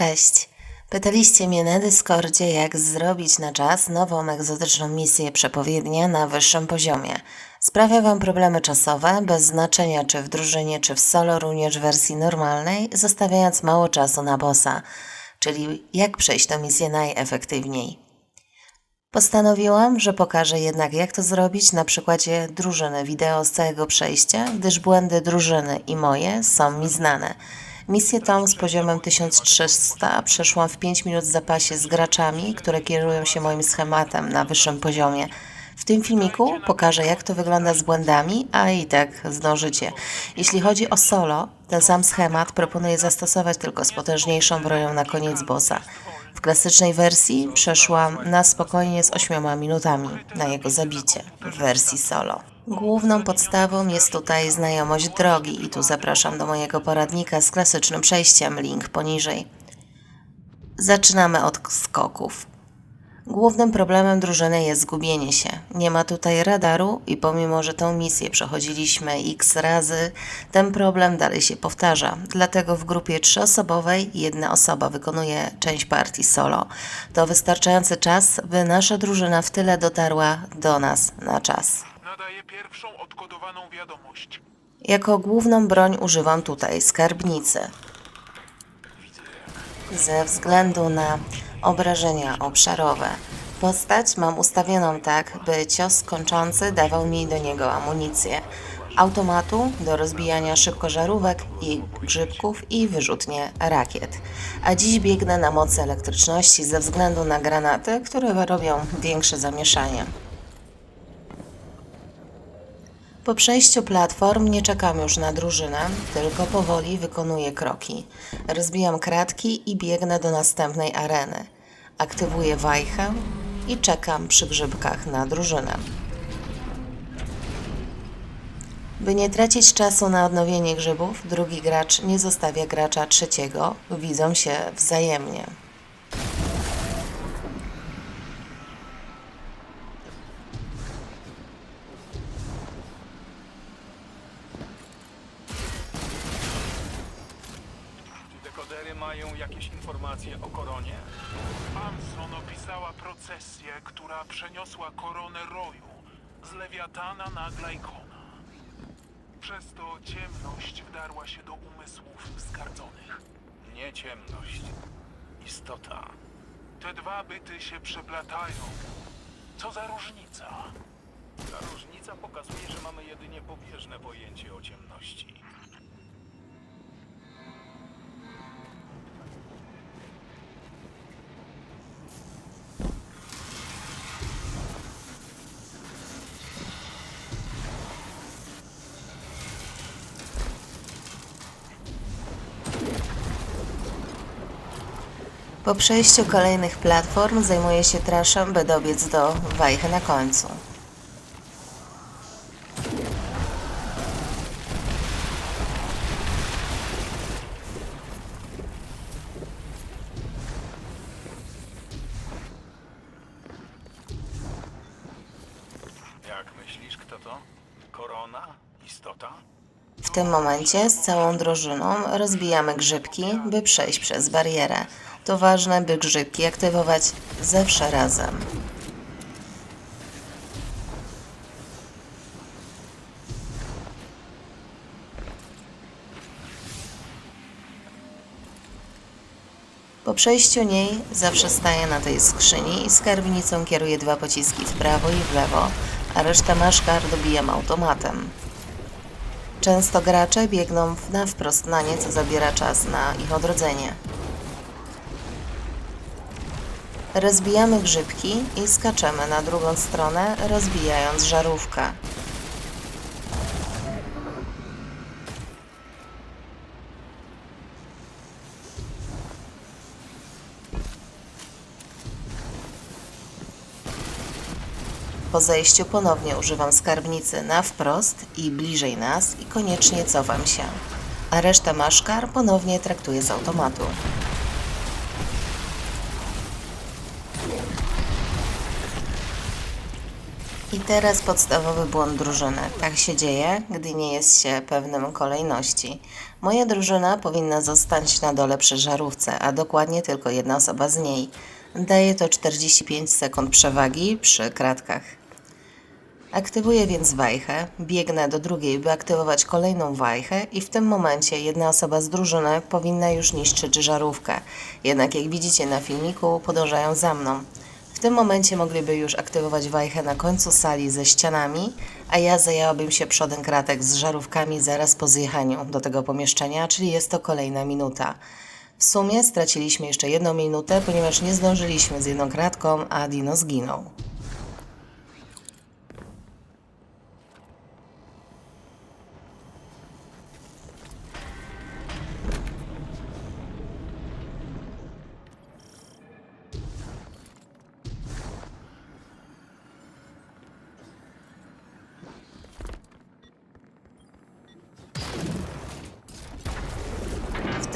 Cześć. Pytaliście mnie na Discordzie, jak zrobić na czas nową egzotyczną misję przepowiednia na wyższym poziomie. Sprawia Wam problemy czasowe, bez znaczenia czy w drużynie, czy w solo, również w wersji normalnej, zostawiając mało czasu na bossa, czyli jak przejść tę misję najefektywniej. Postanowiłam, że pokażę jednak jak to zrobić na przykładzie drużyny wideo z całego przejścia, gdyż błędy drużyny i moje są mi znane. Misję tą z poziomem 1300 przeszłam w 5 minut w zapasie z graczami, które kierują się moim schematem na wyższym poziomie. W tym filmiku pokażę jak to wygląda z błędami, a i tak zdążycie. Jeśli chodzi o solo, ten sam schemat proponuję zastosować tylko z potężniejszą bronią na koniec bossa. W klasycznej wersji przeszłam na spokojnie z 8 minutami na jego zabicie w wersji solo. Główną podstawą jest tutaj znajomość drogi i tu zapraszam do mojego poradnika z klasycznym przejściem, link poniżej. Zaczynamy od skoków. Głównym problemem drużyny jest zgubienie się. Nie ma tutaj radaru i pomimo, że tą misję przechodziliśmy x razy, ten problem dalej się powtarza. Dlatego w grupie trzyosobowej jedna osoba wykonuje część partii solo. To wystarczający czas, by nasza drużyna w tyle dotarła do nas na czas. Nadaje pierwszą odkodowaną wiadomość. Jako główną broń używam tutaj skarbnicy. Ze względu na obrażenia obszarowe. Postać mam ustawioną tak, by cios kończący dawał mi do niego amunicję. Automatu do rozbijania szybkożarówek i grzybków i wyrzutnie rakiet. A dziś biegnę na mocy elektryczności ze względu na granaty, które robią większe zamieszanie. Po przejściu platform nie czekam już na drużynę, tylko powoli wykonuję kroki. Rozbijam kratki i biegnę do następnej areny. Aktywuję wajchę i czekam przy grzybkach na drużynę. By nie tracić czasu na odnowienie grzybów, drugi gracz nie zostawia gracza trzeciego, widzą się wzajemnie. Mają jakieś informacje o koronie? Anson opisała procesję, która przeniosła koronę roju z Lewiatana na Glajkona. Przez to ciemność wdarła się do umysłów skardzonych. Nie ciemność. Istota. Te dwa byty się przeplatają. Co za różnica? Ta różnica pokazuje, że mamy jedynie pobieżne pojęcie o ciemności. Po przejściu kolejnych platform zajmuję się traszem, by dobiec do wajchy na końcu. Jak myślisz, kto to? Korona? Istota? W tym momencie z całą drużyną rozbijamy grzybki, by przejść przez barierę. To ważne, by grzybki aktywować zawsze razem. Po przejściu niej zawsze staję na tej skrzyni i skarbnicą kieruję dwa pociski w prawo i w lewo, a resztę maszkar dobijam automatem. Często gracze biegną na wprost na nie, co zabiera czas na ich odrodzenie. Rozbijamy grzybki i skaczemy na drugą stronę, rozbijając żarówkę. Po zejściu ponownie używam skarbnicy na wprost i bliżej nas i koniecznie cofam się, a resztę maszkar ponownie traktuję z automatu. I teraz podstawowy błąd drużyny. Tak się dzieje, gdy nie jest się pewnym kolejności. Moja drużyna powinna zostać na dole przy żarówce, a dokładnie tylko jedna osoba z niej. Daje to 45 sekund przewagi przy kratkach. Aktywuję więc wajchę, biegnę do drugiej, by aktywować kolejną wajchę i w tym momencie jedna osoba z drużyny powinna już niszczyć żarówkę. Jednak jak widzicie na filmiku, podążają za mną. W tym momencie mogliby już aktywować wajchę na końcu sali ze ścianami, a ja zajęłabym się przodem kratek z żarówkami zaraz po zjechaniu do tego pomieszczenia, czyli jest to kolejna minuta. W sumie straciliśmy jeszcze jedną minutę, ponieważ nie zdążyliśmy z jedną kratką, a Dino zginął.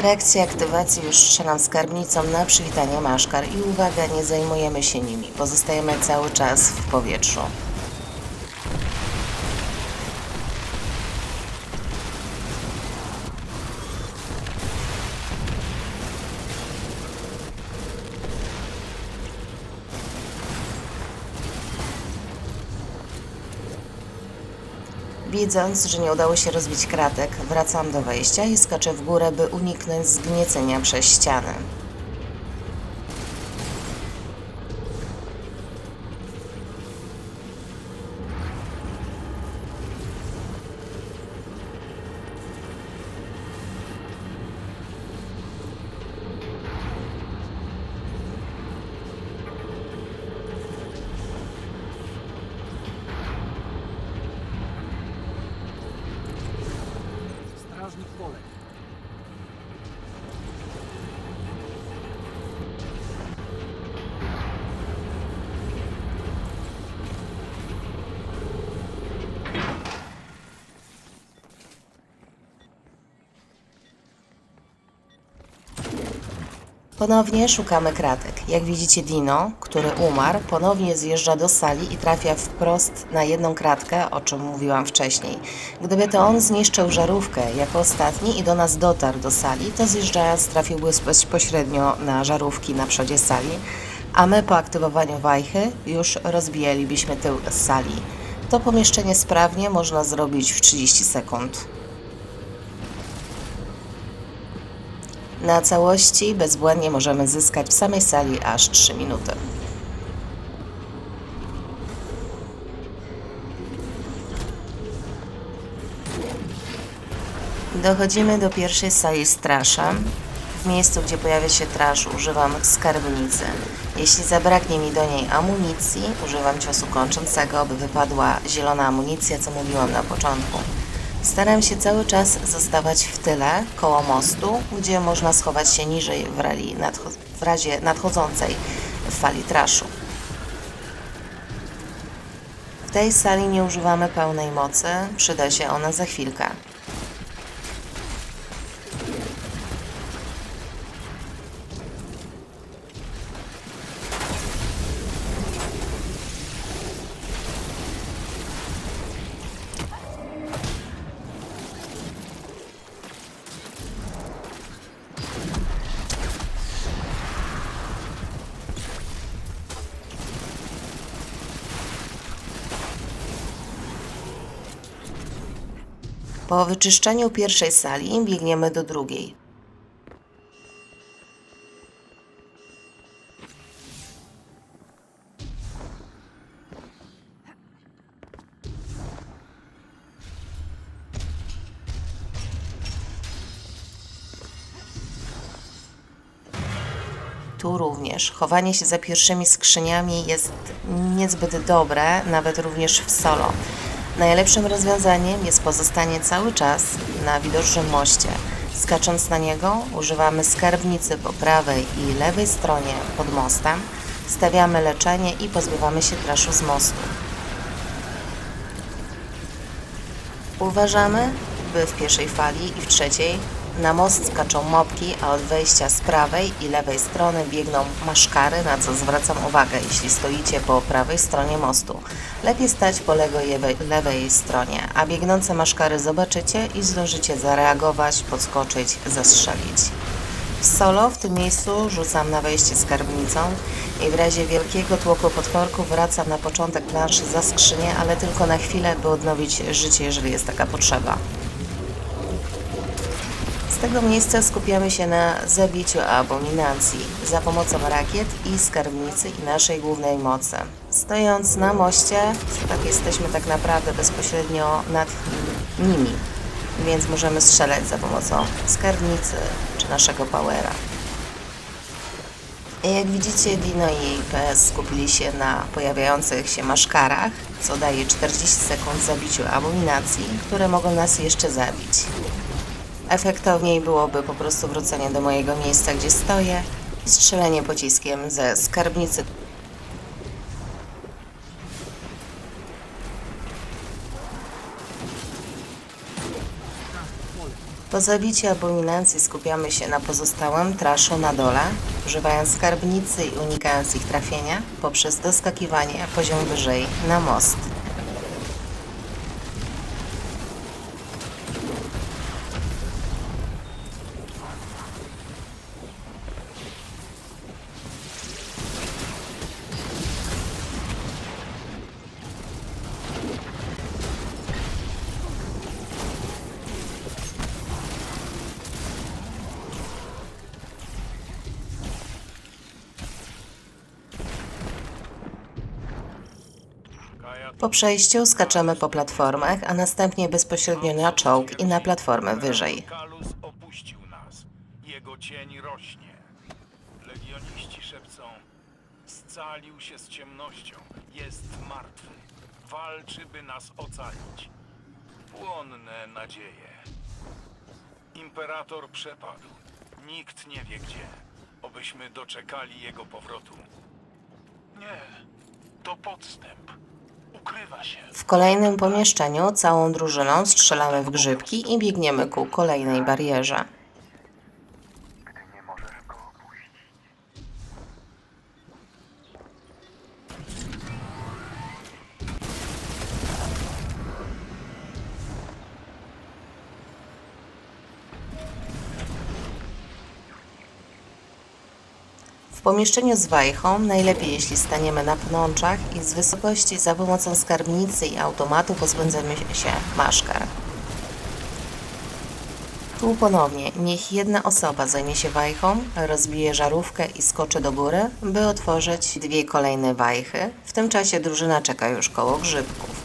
W trakcie aktywacji już strzelam skarbnicą na przywitanie maszkar i uwaga, nie zajmujemy się nimi, pozostajemy cały czas w powietrzu. Widząc, że nie udało się rozbić kratek, wracam do wejścia i skaczę w górę, by uniknąć zgniecenia przez ścianę. Ponownie szukamy kratek. Jak widzicie, Dino, który umarł, ponownie zjeżdża do sali i trafia wprost na jedną kratkę, o czym mówiłam wcześniej. Gdyby to on zniszczył żarówkę jako ostatni i do nas dotarł do sali, to zjeżdżając trafiłby bezpośrednio na żarówki na przodzie sali, a my po aktywowaniu wajchy już rozbijalibyśmy tył sali. To pomieszczenie sprawnie można zrobić w 30 sekund. Na całości bezbłędnie możemy zyskać w samej sali aż 3 minuty. Dochodzimy do pierwszej sali z traszem. W miejscu, gdzie pojawia się trasz, używam skarbnicy. Jeśli zabraknie mi do niej amunicji, używam ciosu kończącego, aby wypadła zielona amunicja, co mówiłam na początku. Staram się cały czas zostawać w tyle, koło mostu, gdzie można schować się niżej w, rali w razie nadchodzącej fali traszu. W tej sali nie używamy pełnej mocy, przyda się ona za chwilkę. Po wyczyszczeniu pierwszej sali biegniemy do drugiej. Tu również chowanie się za pierwszymi skrzyniami jest niezbyt dobre, nawet również w solo. Najlepszym rozwiązaniem jest pozostanie cały czas na widocznym moście. Skacząc na niego, używamy skarbnicy po prawej i lewej stronie pod mostem, stawiamy leczenie i pozbywamy się traszu z mostu. Uważamy, by w pierwszej fali i w trzeciej Na most skaczą mopki, a od wejścia z prawej i lewej strony biegną maszkary, na co zwracam uwagę, jeśli stoicie po prawej stronie mostu. Lepiej stać po lewej, lewej stronie, a biegnące maszkary zobaczycie i zdążycie zareagować, podskoczyć, zastrzelić. W solo w tym miejscu rzucam na wejście skarbnicą i w razie wielkiego tłoku potworków wracam na początek planszy za skrzynię, ale tylko na chwilę, by odnowić życie, jeżeli jest taka potrzeba. Tego miejsca skupiamy się na zabiciu abominacji za pomocą rakiet i skarbnicy i naszej głównej mocy. Stojąc na moście, tak jesteśmy tak naprawdę bezpośrednio nad nimi, więc możemy strzelać za pomocą skarbnicy czy naszego powera. Jak widzicie, Dino i PS skupili się na pojawiających się maszkarach, co daje 40 sekund zabiciu abominacji, które mogą nas jeszcze zabić. Efektowniej byłoby po prostu wrócenie do mojego miejsca, gdzie stoję i strzelenie pociskiem ze skarbnicy. Po zabiciu abominacji skupiamy się na pozostałym traszu na dole, używając skarbnicy i unikając ich trafienia poprzez doskakiwanie poziom wyżej na most. Po przejściu skaczemy po platformach, a następnie bezpośrednio na czołg i na platformę wyżej. Kalus opuścił nas. Jego cień rośnie. Legioniści szepcą. Scalił się z ciemnością. Jest martwy. Walczy, by nas ocalić. Płonne nadzieje. Imperator przepadł. Nikt nie wie gdzie. Obyśmy doczekali jego powrotu. Nie, to podstęp. W kolejnym pomieszczeniu całą drużyną strzelamy w grzybki i biegniemy ku kolejnej barierze. Pomieszczeniu z wajchą najlepiej jeśli staniemy na pnączach i z wysokości za pomocą skarbnicy i automatu pozbędziemy się maszkar. Tu ponownie niech jedna osoba zajmie się wajchą, rozbije żarówkę i skoczy do góry, by otworzyć dwie kolejne wajchy. W tym czasie drużyna czeka już koło grzybków.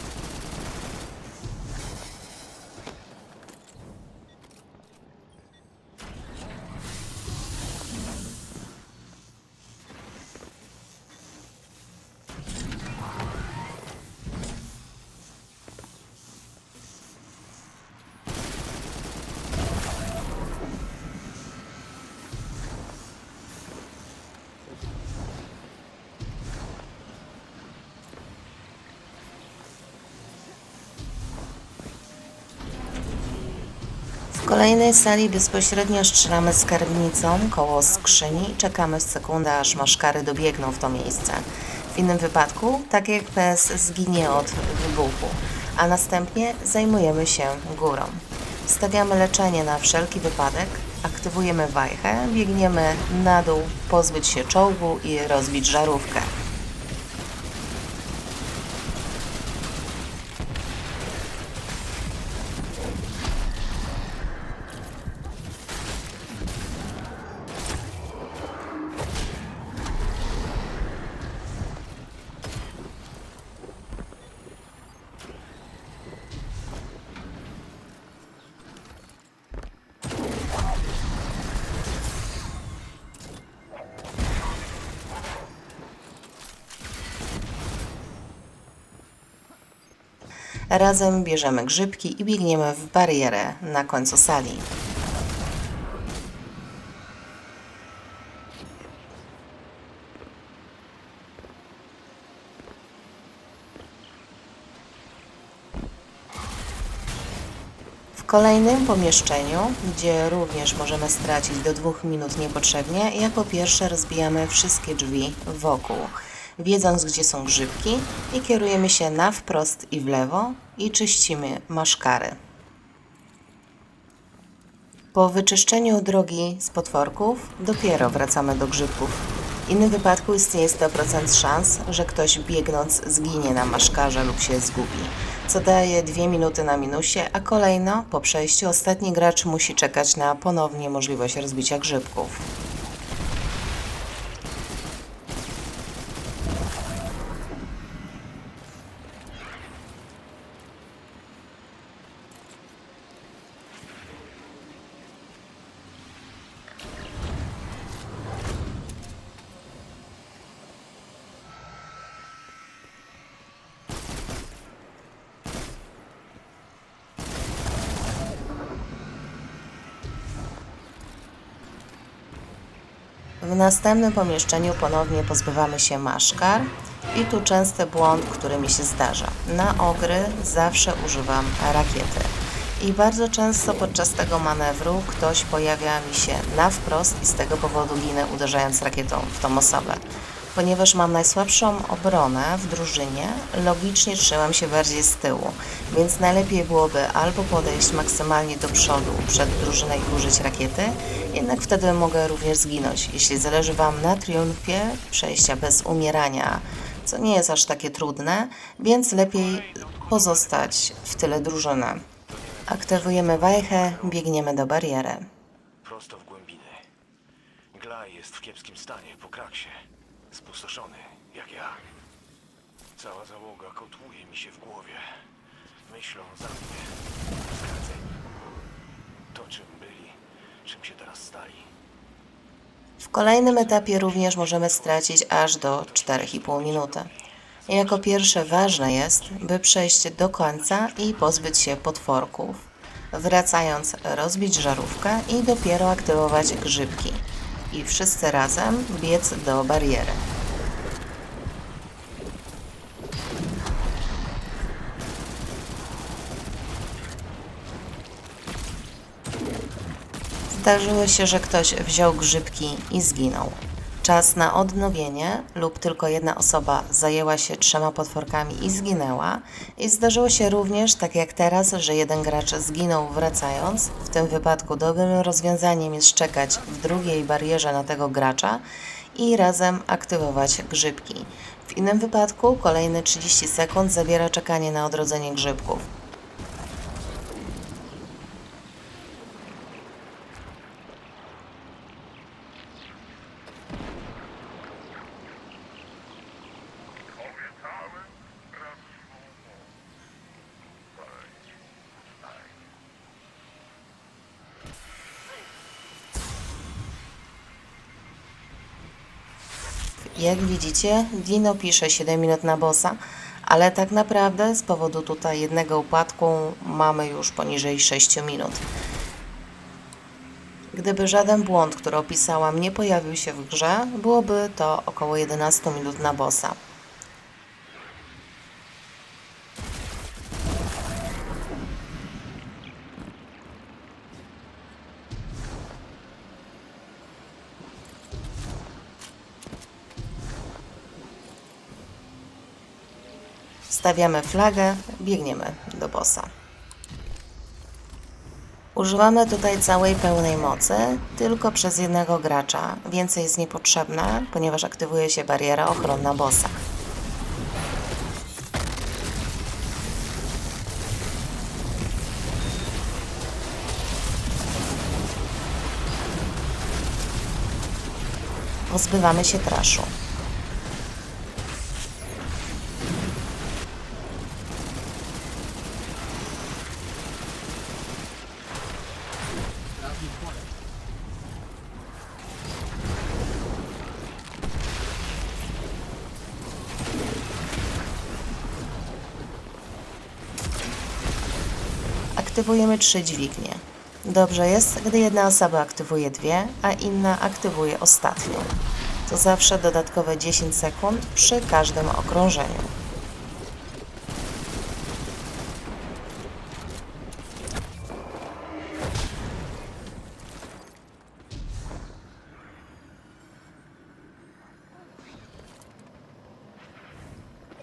Kolejnej sali bezpośrednio strzelamy skarbnicą koło skrzyni i czekamy sekundę, aż maszkary dobiegną w to miejsce. W innym wypadku, tak jak PS zginie od wybuchu, a następnie zajmujemy się górą. Stawiamy leczenie na wszelki wypadek, aktywujemy wajchę, biegniemy na dół, pozbyć się czołgu i rozbić żarówkę. Razem bierzemy grzybki i biegniemy w barierę na końcu sali. kolejnym pomieszczeniu, gdzie również możemy stracić do dwóch minut niepotrzebnie, jako pierwsze rozbijamy wszystkie drzwi wokół, wiedząc gdzie są grzybki i kierujemy się na wprost i w lewo i czyścimy maszkary. Po wyczyszczeniu drogi z potworków dopiero wracamy do grzybków. W innym wypadku istnieje 100% szans, że ktoś biegnąc zginie na maszkarze lub się zgubi, co daje 2 minuty na minusie, a kolejno po przejściu ostatni gracz musi czekać na ponownie możliwość rozbicia grzybków. W następnym pomieszczeniu ponownie pozbywamy się maszkar i tu częsty błąd, który mi się zdarza. Na ogry zawsze używam rakiety. I bardzo często podczas tego manewru ktoś pojawia mi się na wprost i z tego powodu ginę uderzając rakietą w tą osobę. Ponieważ mam najsłabszą obronę w drużynie, logicznie trzymam się bardziej z tyłu, więc najlepiej byłoby albo podejść maksymalnie do przodu przed drużynę i użyć rakiety, jednak wtedy mogę również zginąć, jeśli zależy Wam na triumfie przejścia bez umierania, co nie jest aż takie trudne, więc lepiej pozostać w tyle drużyny. Aktywujemy wajchę, biegniemy do bariery. Prosto w głębiny. Glaj jest w kiepskim stanie, po kraksie. Spustoszony, jak ja. Cała załoga kotłuje mi się w głowie. Myślą za mnie. Zgradzeni. To czym byli, czym się teraz stali. W kolejnym etapie również możemy stracić aż do 4,5 minuty. Jako pierwsze ważne jest, by przejść do końca i pozbyć się potworków, wracając rozbić żarówkę i dopiero aktywować grzybki. I wszyscy razem biec do bariery. Zdarzyło się, że ktoś wziął grzybki i zginął. Czas na odnowienie lub tylko jedna osoba zajęła się trzema potworkami i zginęła. I zdarzyło się również, tak jak teraz, że jeden gracz zginął wracając. W tym wypadku dobrym rozwiązaniem jest czekać w drugiej barierze na tego gracza i razem aktywować grzybki. W innym wypadku kolejne 30 sekund zabiera czekanie na odrodzenie grzybków. Jak widzicie, Dino pisze 7 minut na bossa, ale tak naprawdę z powodu tutaj jednego upadku mamy już poniżej 6 minut. Gdyby żaden błąd, który opisałam, nie pojawił się w grze, byłoby to około 11 minut na bossa. Stawiamy flagę, biegniemy do bossa. Używamy tutaj całej pełnej mocy, tylko przez jednego gracza. Więcej jest niepotrzebne, ponieważ aktywuje się bariera ochronna bossa. Pozbywamy się traszu. Aktywujemy trzy dźwignie. Dobrze jest, gdy jedna osoba aktywuje dwie, a inna aktywuje ostatnią. To zawsze dodatkowe 10 sekund przy każdym okrążeniu.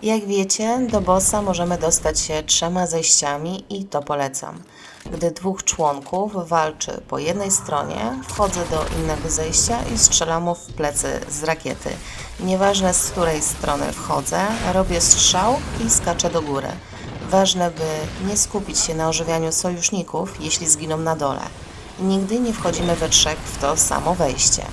Jak wiecie, do bossa możemy dostać się trzema zejściami i to polecam. Gdy dwóch członków walczy po jednej stronie, wchodzę do innego zejścia i strzelam mu w plecy z rakiety. Nieważne z której strony wchodzę, robię strzał i skaczę do góry. Ważne, by nie skupić się na ożywianiu sojuszników, jeśli zginą na dole. Nigdy nie wchodzimy we trzech w to samo wejście.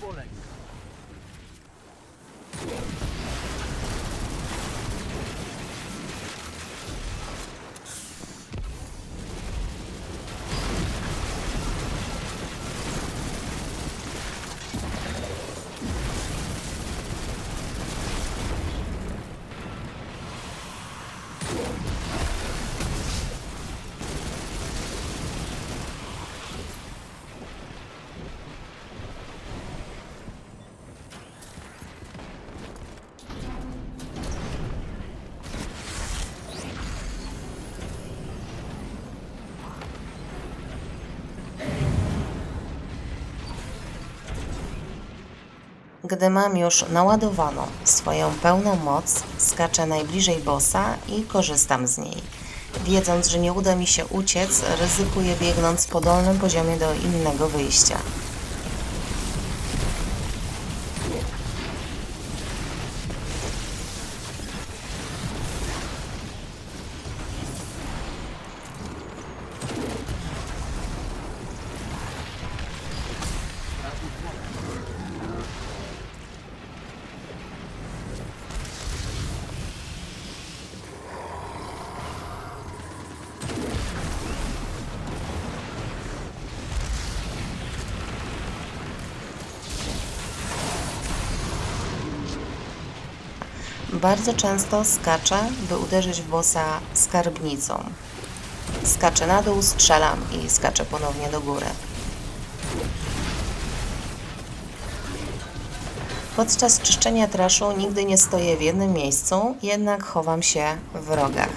opponent. Gdy mam już naładowaną swoją pełną moc, skaczę najbliżej bossa i korzystam z niej. Wiedząc, że nie uda mi się uciec, ryzykuję biegnąc po dolnym poziomie do innego wyjścia. Bardzo często skaczę, by uderzyć w bossa skarbnicą. Skaczę na dół, strzelam i skaczę ponownie do góry. Podczas czyszczenia traszu nigdy nie stoję w jednym miejscu, jednak chowam się w rogach.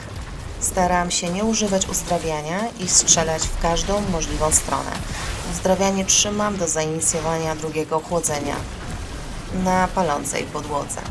Staram się nie używać uzdrawiania i strzelać w każdą możliwą stronę. Uzdrawianie trzymam do zainicjowania drugiego chłodzenia na palącej podłodze.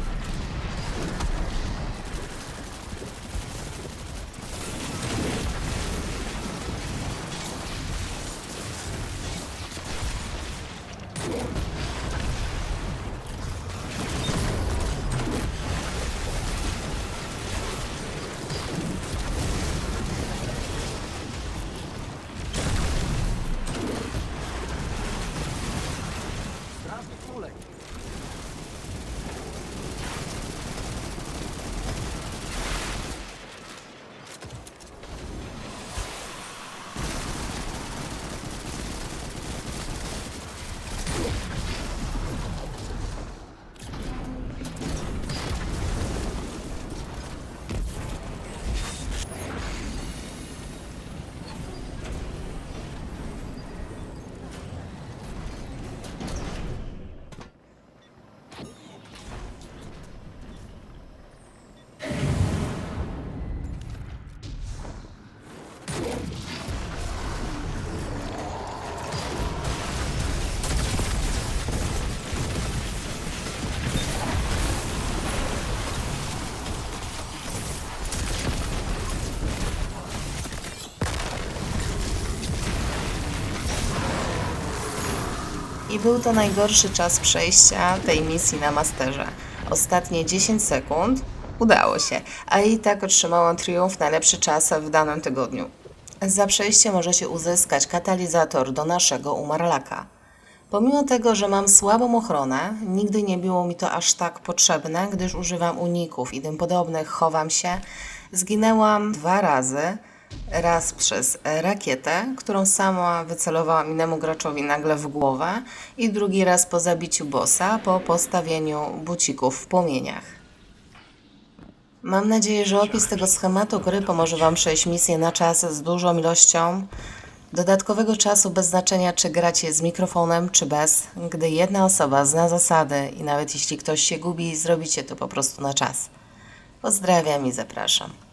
Był to najgorszy czas przejścia tej misji na masterze. Ostatnie 10 sekund udało się, a i tak otrzymałam triumf najlepszy czas w danym tygodniu. Za przejście możecie uzyskać katalizator do naszego umarlaka. Pomimo tego, że mam słabą ochronę, nigdy nie było mi to aż tak potrzebne, gdyż używam uników i tym podobnych, chowam się. Zginęłam dwa razy. Raz przez rakietę, którą sama wycelowałam innemu graczowi nagle w głowę i drugi raz po zabiciu bossa po postawieniu bucików w płomieniach. Mam nadzieję, że opis tego schematu gry pomoże Wam przejść misję na czas z dużą ilością dodatkowego czasu bez znaczenia, czy gracie z mikrofonem, czy bez. Gdy jedna osoba zna zasady i nawet jeśli ktoś się gubi, zrobicie to po prostu na czas. Pozdrawiam i zapraszam.